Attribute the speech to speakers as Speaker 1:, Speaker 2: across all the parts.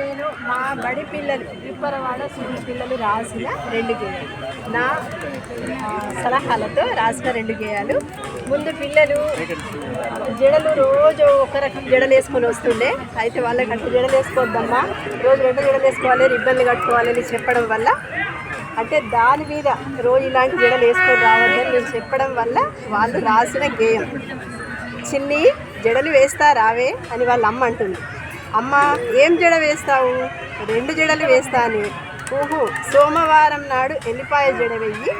Speaker 1: నేను మా బడి పిల్లలు విప్పరవాడ సూర్య పిల్లలు రాసిన రెండు గేయాలు. నా సలహాలతో రాసిన రెండు గేయాలు. ముందు పిల్లలు జడలు రోజు ఒక రకం జడలు వేసుకొని వస్తుండే. అయితే వాళ్ళకి అట్లా జడలు వేసుకోవద్దమ్మా. రోజు రెండు జడలు వేసుకోవాలి రిబ్బన్లు కట్టుకోవాలి అని చెప్పడం వల్ల. అంటే దాని మీద రోజు ఇలాంటి జడలు వేసుకొని రావద్దని నేను చెప్పడం వల్ల వాళ్ళు రాసిన గేయం. చిన్ని జడలు వేస్తా రావే అని వాళ్ళ అమ్మ అంటుంది. అమ్మ ఏం జడ వేస్తావు? రెండు జడలు వేస్తాను. ఊహు సోమవారం నాడు ఎల్లిపాయ జడ వెయ్యి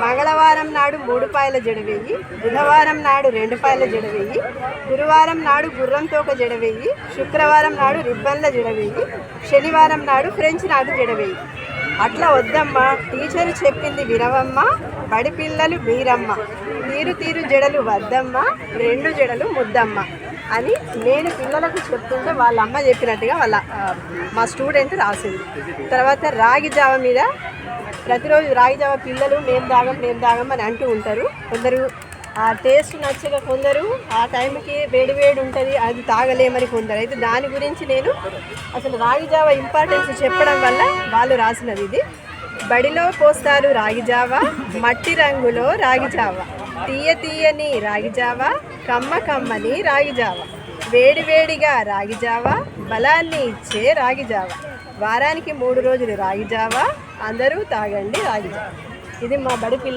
Speaker 1: మంగళవారం నాడు మూడు పాయల జడ వెయ్యి బుధవారం నాడు రెండు పాయల జడ వెయ్యి గురువారం నాడు గుర్రంతో ఒక జడ వెయ్యి శుక్రవారం నాడు రిబ్బన్ల జడ వెయ్యి శనివారం నాడు ఫ్రెంచ్ నాడు జడ వెయ్యి అట్లా వద్దమ్మా టీచర్ చెప్పింది వినవమ్మ బడి పిల్లలు మీరమ్మ. తీరు తీరు జడలు వద్దమ్మ రెండు జడలు ముద్దమ్మ. అని నేను పిల్లలకు చెప్తుంటే వాళ్ళ అమ్మ చెప్పినట్టుగా వాళ్ళ మా స్టూడెంట్ రాసింది. తర్వాత రాగి జావ మీద ప్రతిరోజు రాగి జావ పిల్లలు మేము తాగం మేము తాగం అని అంటూ ఉంటారు. కొందరు ఆ టేస్ట్ నచ్చక కొందరు ఆ టైంకి వేడి వేడి ఉంటుంది అది తాగలేమని కొందరు. అయితే దాని గురించి నేను అసలు రాగి జావ ఇంపార్టెన్స్ చెప్పడం వల్ల వాళ్ళు రాసినది ఇది. బడిలో పోస్తారు రాగి జావ మట్టి రంగులో రాగి జావ. తీయ తీయని రాగి జావ కమ్మ కమ్మని రాగి జావ. వేడి వేడిగా రాగి జావ బలాన్ని ఇచ్చే రాగి జావ. వారానికి మూడు రోజులు రాగి జావ అందరూ తాగండి రాగి జావ. ఇది మా బడి పిల్లలు